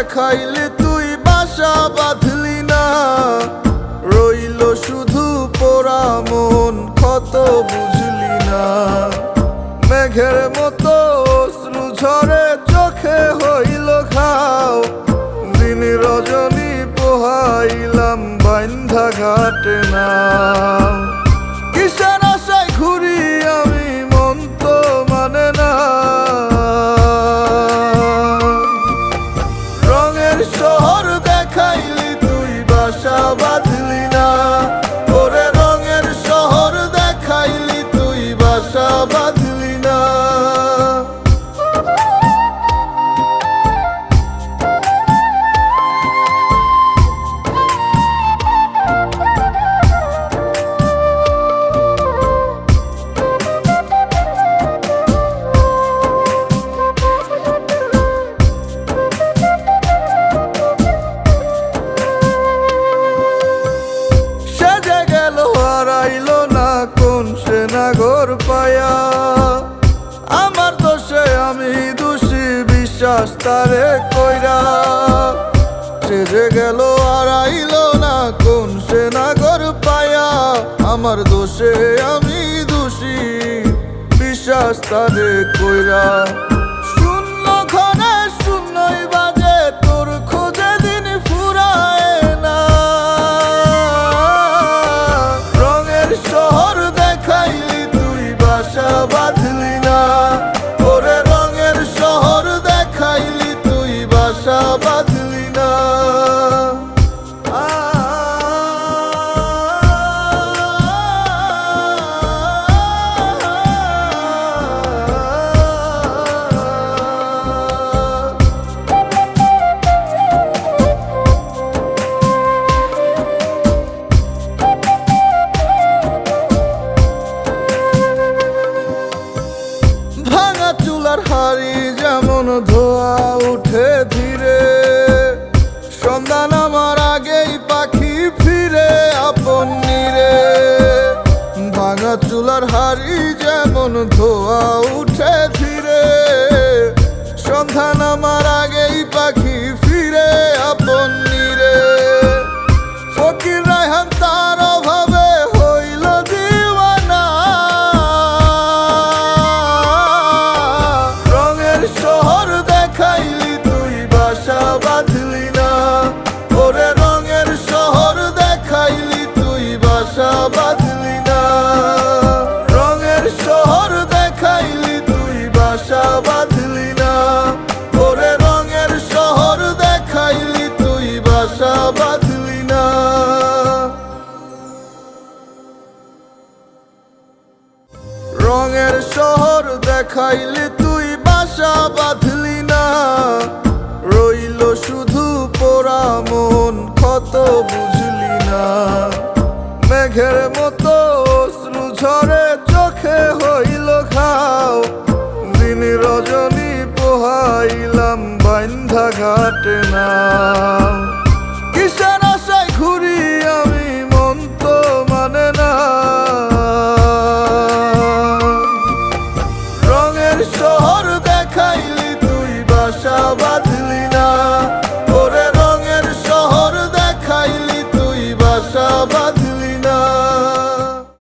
হারাইলে তুই বাসা বাঁধলি না। রইল শুধু পোড়া মন, কত বুঝলি না। মেঘের মতো অশ্রু ঝরে চোখে হইল খাও দিন রজনী পোহাইলাম, বান্ধা ঘাটে না। বিশ্বাস তারে কইরা, সেজে গেল হারাইল না, কোন সে নাগর পায়া? আমার দোষে আমি দোষী, বিশ্বাস তারে কইরা। ধোয়া উঠে ধীরে। সন্ধান আমার আগেই পাখি ফিরে আপন নিরে। ভাঙা চুলার হাড়ি যেমন ধোয়া উঠে ধীরে। সন্ধান আমার আগেই পাখি দেখাইলে তুই বাসা বাঁধলি না। রইল শুধু পোড়া মন, কত বুঝলি না। মেঘের মতো অশ্রু ঝরে চোখে হইল খাও দিন রজনী পোহাইলাম বান্ধা ঘাটে না।